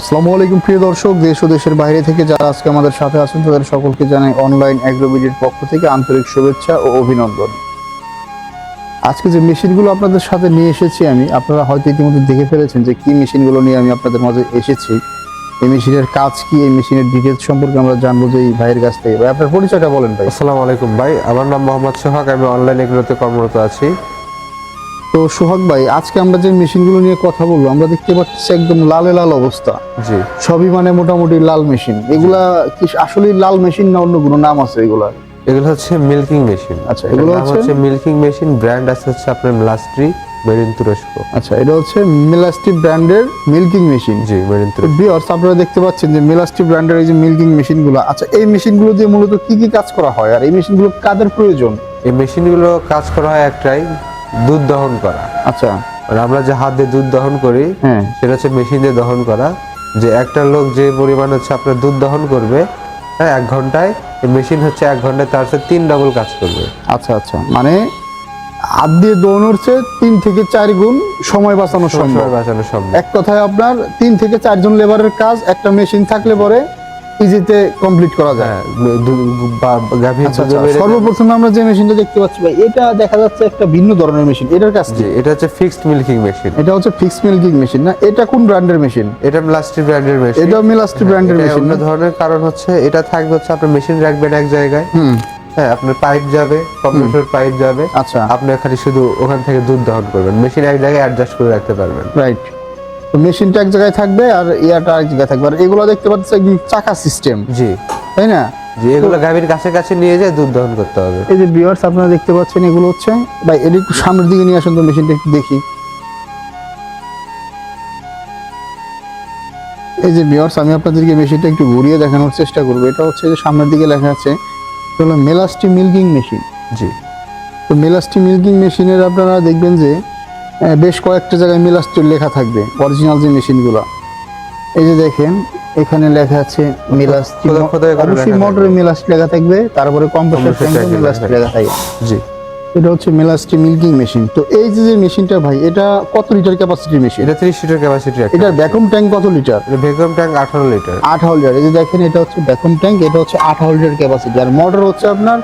আসসালামু আলাইকুম, প্রিয় দর্শক। দেশ ও দেশের বাইরে থেকে যারা আজকে আমাদের সাথে আছেন, তাদের সকলকে জানাই অনলাইন অ্যাগ্রোবিডির পক্ষ থেকে আন্তরিক শুভেচ্ছা ও অভিনন্দন। আজকে যে মেশিনগুলো আপনাদের সাথে নিয়ে এসেছি আমি, আপনারা হয়তো ইতিমধ্যে দেখে ফেলেছেন যে কি মেশিনগুলো নিয়ে আমি আপনাদের মাঝে এসেছি। এই মেশিনের কাজ কি? এই মেশিনের ডিটেলস সম্পর্কে আমরা জানব যে এই ভাইয়ের কাছ থেকে। ভাই, আপনার পরিচয়টা বলেন ভাই। আসসালামু আলাইকুম ভাই, আমার নাম মোহাম্মদ সোহাগ, আমি অনলাইন এগুলোতে কর্মরত আছি। তো সোহাগ ভাই আজকে আমরা যে মেশিনগুলো নিয়ে কথা বলব আমরা দেখতে পাচ্ছি একদম লালে লাল অবস্থা। জি। সবই মানে মোটামুটি লাল মেশিন। এগুলা কি আসলে লাল মেশিন না অন্য কোনো নাম আছে এগুলা? এগুলো হচ্ছে মিল্কিং মেশিন। আচ্ছা, এগুলো হচ্ছে- মিল্কিং মেশিন ব্র্যান্ড আছে হচ্ছে আপনার লাস্ট্রি মেড ইন তুরস্ক। আচ্ছা এটা হচ্ছে মিলাস্টি ব্র্যান্ডের মিল্কিং মেশিন। জি মেড ইন তুরস্ক বিয়ার্স আপনারা দেখতে পাচ্ছেন যে মিলাস্টি ব্র্যান্ডের এই যে মিল্কিং মেশিনগুলো আচ্ছা এই মেশিনগুলো দিয়ে মূলত কি কি কাজ করা হয়? আর এই মেশিনগুলো কাদের প্রয়োজন? এই মেশিনগুলো কাজ করা হয় একটাই দুধ দহন করা। আচ্ছা। আমরা যে হাত দিয়ে দুধ দহন করি হ্যাঁ। সেটা হচ্ছে মেশিন দিয়ে দহন করা। যে একটা লোক যে পরিমাণ হচ্ছে আপনার দুধ দহন করবে হ্যাঁ এক ঘন্টায় মেশিন হচ্ছে এক ঘন্টায় তার সাথে তিন ডাবল কাজ করবে। আচ্ছা আচ্ছা। মানে হাত দিয়ে দৌড় হচ্ছে তিন থেকে চার গুণ সময় বাঁচানো সম্ভব। সময় বাঁচানো সম্ভব। এক কথায় আপনার তিন থেকে চারজন লেবারের কাজ একটা মেশিন থাকলে পরে ইজিতে কমপ্লিট করা যায়। হ্যাঁ আচ্ছা আচ্ছা সর্বপ্রথমে আমরা যে মেশিনটা দেখতে পাচ্ছি ভাই এটা দেখা যাচ্ছে একটা ভিন্ন ধরনের মেশিন এটার কাছে জি এটা হচ্ছে ফিক্সড মিল্কিং মেশিন এটা হচ্ছে ফিক্সড মিল্কিং মেশিন না? এটা কোন ব্র্যান্ডের মেশিন এটা লাস্টি ব্র্যান্ডের মেশিন এটা মিলাস্টি ব্র্যান্ডের মেশিন অন্য ধরনের কারণ হচ্ছে এটা থাকবে হচ্ছে আপনার মেশিন রাখবেন এক জায়গায়। হুম। হ্যাঁ আপনার পাইপ যাবে কম্প্রেসর পাইপ যাবে। আচ্ছা। আপনি খালি শুধু ওখান থেকে দুধ দহন করবেন মেশিন এক জায়গায় অ্যাডজাস্ট করে রাখতে পারবেন। রাইট মেশিনটা এক জায়গায় থাকবে আর ইয়াটা এক জায়গায় থাকবে। আর এগুলো দেখতে পাচ্ছি একদম চাকা সিস্টেম জি। তাই না? এগুলো গাভীর কাছে কাছে নিয়ে যেয়ে দুধ দহন করতে হবে। এই যে ভিউয়ার্স আপনারা দেখতে পাচ্ছেন এগুলো হচ্ছে ভাই এটা একটু সামনের দিকে নিয়ে আসুন তো মেশিনটা একটু দেখি। এই যে ভিউয়ার্স আমি আপনাদেরকে মেশিনটা একটু ঘুরিয়ে দেখানোর চেষ্টা করব। এটা হচ্ছে যে সামনের দিকে লেখা আছে হলো মেলাস্টি মিল্কিং মেশিন জি। তো মেলাস্টি মিল্কিং মেশিনের আপনারা দেখবেন যে বেশ কয়েকটা জায়গায় মেলাস্টির লেখা থাকবে অরিজিনাল যে মেশিনগুলো। এই যে দেখেন এখানে লেখা আছে মেলাস্টি অবশ্যই লেখা মোটরে মেলাস্টি লেখা থাকবে তারপরে কম্প্রেসর ট্যাঙ্কে tank লেখা থাকবে। জি। এটা হচ্ছে মেলাস্টি মিল্কিং মেশিন তো এই যে যে মেশিনটা ভাই এটা কত লিটার ক্যাপাসিটি মেশিন এটা ত্রিশ লিটার ক্যাপাসিটি আছে এটা ভ্যাকুম ট্যাঙ্ক কত লিটার এটা ভ্যাকুয়াম ট্যাঙ্ক আঠারো লিটার আঠারো লিটার এই যে দেখেন এটা হচ্ছে ভ্যাকুম ট্যাঙ্ক এটা হচ্ছে আঠারো লিটার ক্যাপাসিটি আর মোটর হচ্ছে আপনার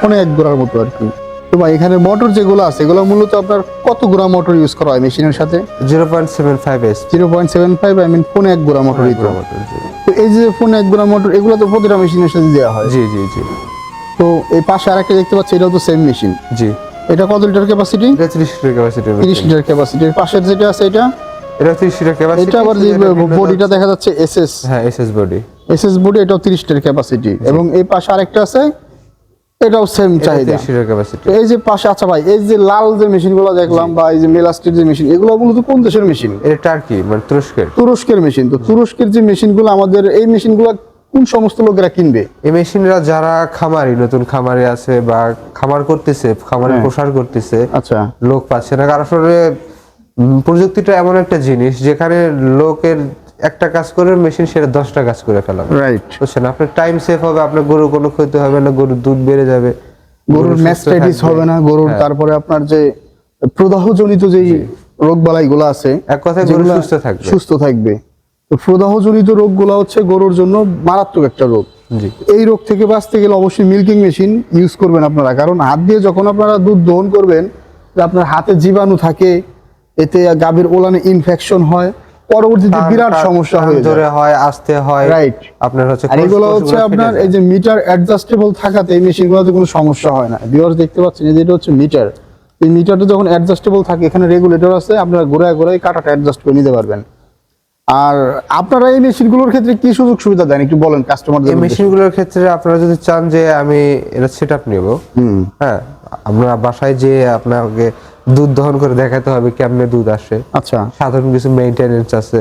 পনেরো এক গোড়ার মতো আর কি। তো ভাই এখানে মোটর যেগুলো আছে এগুলো মূলত আপনার কত গোড়া মোটর ইউজ করা হয় মেশিনের সাথে? Zero point seven five S zero point seven five I mean ফোনে এক গোড়া মোটর তো এই যে ফোনে এক গোড়া মোটর এগুলো তো প্রতিটা মেশিনের সাথে দেওয়া হয়। জি জি জি। তো এই পাশে আরেকটা দেখতে পাচ্ছি এটাও তো সেম মেশিন জি। এটা কত লিটার ক্যাপাসিটি এটা ত্রিশ লিটার ক্যাপাসিটি তিরিশ লিটার ক্যাপাসিটি পাশের যেটা আছে এটা? এটা ত্রিশ লিটার ক্যাপাসিটি এটা আবার যে বডিটা দেখা যাচ্ছে এসএস হ্যাঁ S S body SS body এটাও তিরিশ লিটার ক্যাপাসিটি এবং এই পাশে আরেকটা আছে এটাও সেম চাহিদা। এই যে পাশে আচ্ছা ভাই এই যে লাল যে মেশিনগুলো দেখলাম বা এই যে মেলাস্টির যে মেশিন এগুলো মূলত কোন দেশের মেশিন এটা টার্কি মানে তুরস্কের। তুরস্কের মেশিন তো তুরস্কের যে মেশিনগুলো আমাদের এই মেশিনগুলো কোন সমস্ত লোকেরা কিনবে? এই মেশিনরা যারা খামারি নতুন খামারি আছে বা খামার করতেছে খামারে হ্যাঁ। প্রসার করতেছে আচ্ছা। লোক পাচ্ছে না। কারণ আসলে প্রযুক্তিটা এমন একটা জিনিস যেখানে লোকের একটা কাজ করে মেশিন সেটা দশটা কাজ করে ফেলাবে রাইট বুঝছেন? আপনার টাইম সেভ হবে আপনার গরুর কোনো ক্ষতি হবে না গরুর দুধ বেড়ে যাবে গরুর ম্যাস্টাইটিস। হবে না গরুর হ্যাঁ। তারপরে আপনার যে প্রদাহজনিত যেই রোগ বালাইগুলো আছে এক কথায় গরু সুস্থ থাকবে। সুস্থ থাকবে। তো প্রদাহজনিত রোগগুলো হচ্ছে গরুর জন্য মারাত্মক একটা রোগ। এই রোগ থেকে বাঁচতে গেলে অবশ্যই মিল্কিং মেশিন ইউজ করবেন আপনারা। কারণ হাত দিয়ে যখন আপনারা দুধ দহন করবেন আপনার হাতে জীবাণু থাকে এতে গাভীর ওলানে ইনফেকশন হয় পরবর্তীতে বিরাট সমস্যা হয়ে ধরে হয় আসতে হয়। রাইট আপনার হচ্ছে আর এগুলো হচ্ছে আপনার এই যে মিটার অ্যাডজাস্টেবল থাকাতে এই মেশিনগুলোতে কোনো সমস্যা হয় না। ভিউয়ার্স দেখতে পাচ্ছেন এই যে এটা হচ্ছে মিটার এই মিটারটা যখন অ্যাডজাস্টেবল থাকে এখানে রেগুলেটর আছে আপনারা ঘোরায় ঘোরায় কাটাটা অ্যাডজাস্ট করে নিতে পারবেন। আর আপনারা এই মেশিনগুলোর ক্ষেত্রে কি সুযোগ সুবিধা দেন? একটু বলেন এই কাস্টমারদের মেশিনগুলোর ক্ষেত্রে আপনারা যদি চান যে আমি এটা সেট আপ নেব হুম। হ্যাঁ আমরা বাসায় যে আপনাকে দুধ দহন করে দেখাতে হবে কেমনে দুধ আসে। আচ্ছা। সাধারণ কিছু মেইনটেনেন্স আছে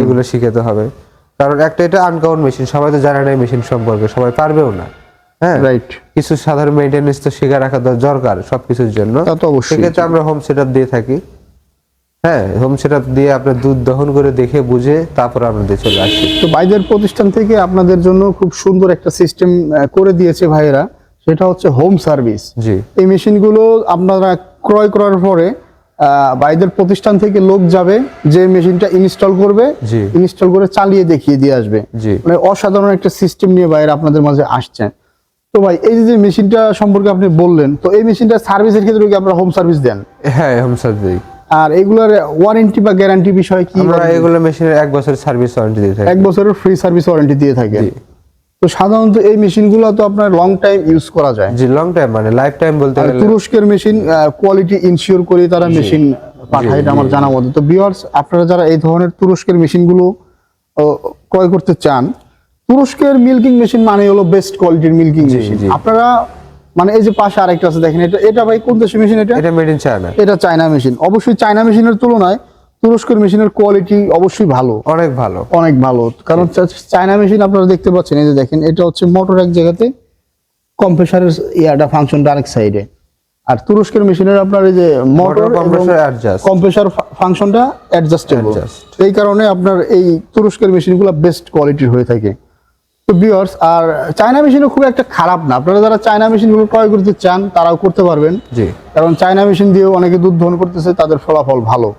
এগুলো শিখাতে হবে। কারণ একটা এটা আনকাউন্ট মেশিন সবাই তো জানে না মেশিন সম্পর্কে সবাই পারবেও না। হ্যাঁ? রাইট কিছু সাধারণ মেইনটেনেন্স তো শেখা রাখা দর- দরকার সবকিছুর জন্য। তা তো অবশ্যই। সেক্ষেত্রে আমরা হোম সেট দিয়ে থাকি। হ্যাঁ হোম সেট দিয়ে আপনার দুধ দহন করে দেখে বুঝে তারপর আমরা দিয়ে চলে আসি। তো বাইদের প্রতিষ্ঠান থেকে আপনাদের জন্য খুব সুন্দর একটা সিস্টেম করে দিয়েছে ভাইয়েরা। সেটা হচ্ছে হোম সার্ভিস জি। এই মেশিনগুলো আপনারা ক্রয় করার পরে আহ, ভাইদের প্রতিষ্ঠান থেকে লোক যাবে যে মেশিনটা ইনস্টল করবে ইনস্টল করে চালিয়ে দেখিয়ে দিয়ে আসবে। জি। মানে অসাধারণ একটা সিস্টেম নিয়ে বাইরে আপনাদের মাঝে আসছেন তো ভাই এই যে মেশিনটা সম্পর্কে আপনি বললেন তো এই মেশিনটা সার্ভিসের ক্ষেত্রে কি আপনারা হোম সার্ভিস দেন? হ্যাঁ হোম সার্ভিস আর এগুলোর ওয়ারেন্টি বা গ্যারান্টি বিষয় কি আমরা এগুলো মেশিনের এক বছরের সার্ভিস ওয়ারেন্টি দিয়ে থাকি। এক বছরের ফ্রি সার্ভিস ওয়ারেন্টি দিয়ে থাকেন জি। তো সাধারণত এই মেশিনগুলো তো আপনার লং টাইম ইউজ করা যায়। জি লং টাইম মানে লাইফ টাইম বলতে গেলে তুরস্কের মেশিন কোয়ালিটি ইনসিওর করে তারা মেশিন পাঠায় এটা আমার জানা মতো। তো ভিউয়ার্স আপনারা যারা এই ধরনের তুরস্কের মেশিনগুলো ক্রয় করতে চান তুরস্কের মিল্কিং মেশিন মানে হলো বেস্ট কোয়ালিটির মিল্কিং মেশিন আপনারা মানে এই যে পাশে আরেকটা আছে দেখেন এটা এটা ভাই কোন দেশের মেশিন এটা? এটা মেড ইন চায়না এটা চায়না মেশিন অবশ্যই চায়না মেশিনের তুলনায় তুরস্কের মেশিনের কোয়ালিটি অবশ্যই ভালো। অনেক ভালো। অনেক ভালো। কারণ চায়না মেশিন আপনারা দেখতে পাচ্ছেন এই যে দেখেন এটা হচ্ছে মোটর এক জায়গাতে কম্প্রেসারের ইয়াটা ফাংশনটা আরেক সাইডে আর তুরস্কের মেশিনের আপনার এই যে মোটর কম্প্রেসার ফাংশনটা অ্যাডজাস্টেবল এই কারণে আপনার এই তুরস্কের মেশিনগুলো বেস্ট কোয়ালিটির হয়ে থাকে। তো ভিউয়ার্স আর চায়না মেশিনও খুব একটা খারাপ না। আপনারা যারা চায়না মেশিনগুলো ক্রয় করতে চান তারাও করতে পারবেন। জি। কারণ চায়না মেশিন দিয়েও অনেকে দুধ দহন করতেছে তাদের ফলাফল ভালো।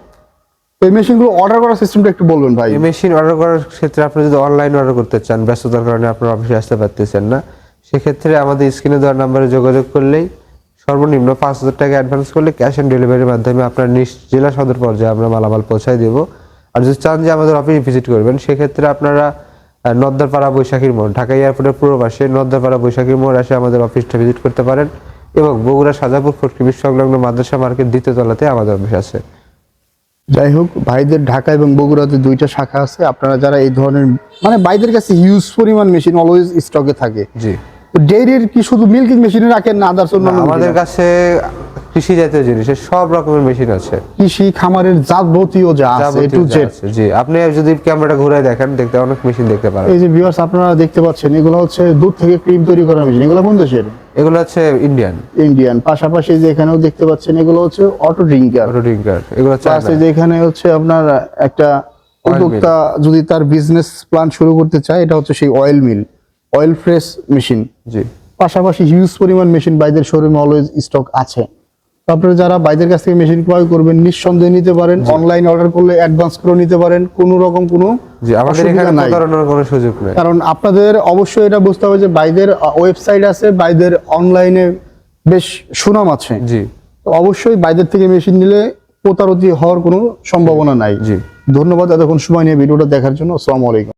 এই মেশিনগুলো অর্ডার করার সিস্টেমটা একটু বলবেন ভাই। মেশিন অর্ডার করার ক্ষেত্রে আপনি যদি অনলাইন অর্ডার করতে চান, ব্যস্ততার কারণে আপনার অফিসে আসতে পারতেছেন না, সেক্ষেত্রে আমাদের স্ক্রিনে দেওয়ার নাম্বারে যোগাযোগ করলেই সর্বনিম্ন পাঁচ হাজার টাকা অ্যাডভান্স করলে ক্যাশ অন ডেলিভারির মাধ্যমে আপনার নিজ জেলা সদর পর্যায়ে আমরা মালামাল পৌঁছায় দেব। আর যদি চান যে আমাদের অফিস ভিজিট করবেন, সেক্ষেত্রে আপনারা নদ্দারপাড়া বৈশাখীর মোড়, ঢাকা এয়ারপোর্টের পূর্ব পাশে নদ্দারপাড়া বৈশাখীর মোড় এসে আমাদের অফিসটা ভিজিট করতে পারেন এবং বগুড়া সাজাপুর ফটকিবির সংলগ্ন মাদ্রাসা মার্কেট দ্বিতীয় তলাতে আমাদের অফিস আছে। যাই হোক ভাইদের ঢাকা এবং বগুড়াতে দুইটা শাখা আছে। আপনারা যারা এই ধরনের মানে ভাইদের কাছে ইউজ পরিমাণ মেশিন অলওয়েজ স্টকে থাকে। জি। ডেইরির কি শুধু মিল্কিং মেশিনে রাখেন না আদার্স আমাদের কাছে কৃষি জাতীয় জিনিসের সব রকমের মেশিন আছে। কৃষি খামারের যাবতীয় যা আছে এ টু জেড জি। আপনি যদি ক্যামেরাটা ঘুরে দেখেন দেখতে অনেক মেশিন দেখতে পারেন। এই যে ভিউয়ার্স আপনারা দেখতে পাচ্ছেন এগুলো হচ্ছে দুধ থেকে ক্রিম তৈরি করা মেশিন এগুলো কোন দেশের? এগুলো হচ্ছে ইন্ডিয়ান ইন্ডিয়ান পাশাপাশি যে এখানেও দেখতে পাচ্ছেন এগুলো হচ্ছে অটো ড্রিঙ্কার অটো ড্রিঙ্কার এগুলো প্লাস চায়না যে এখানে হচ্ছে আপনার একটা উদ্যোক্তা যদি তার বিজনেস প্ল্যান শুরু করতে চায় এটা হচ্ছে সেই oil mill oil press machine জি। পাশাপাশি হিউজ পরিমাণ মেশিন বাইদের শোরুমে অলওয়েজ স্টক আছে। তো আপনারা যারা বাইদের কাছ থেকে মেশিন ক্রয় করবেন নিঃসন্দেহে নিতে পারেন। অনলাইন অর্ডার করলে অ্যাডভান্স করে নিতে পারেন। কোনো রকম কোনো জি আমাদের এখানে। প্রতারণার কোনো সুযোগ নেই। কারণ আপনাদের অবশ্যই এটা বুঝতে হবে যে বাইদের ওয়েবসাইট আছে বাইদের অনলাইনে বেশ সুনাম আছে। জি। তো অবশ্যই বাইদের থেকে মেশিন নিলে প্রতারতি হওয়ার কোনো সম্ভাবনা নাই। জি। ধন্যবাদ এতক্ষণ সময় নিয়ে ভিডিওটা দেখার জন্য। আসসালামু আলাইকুম।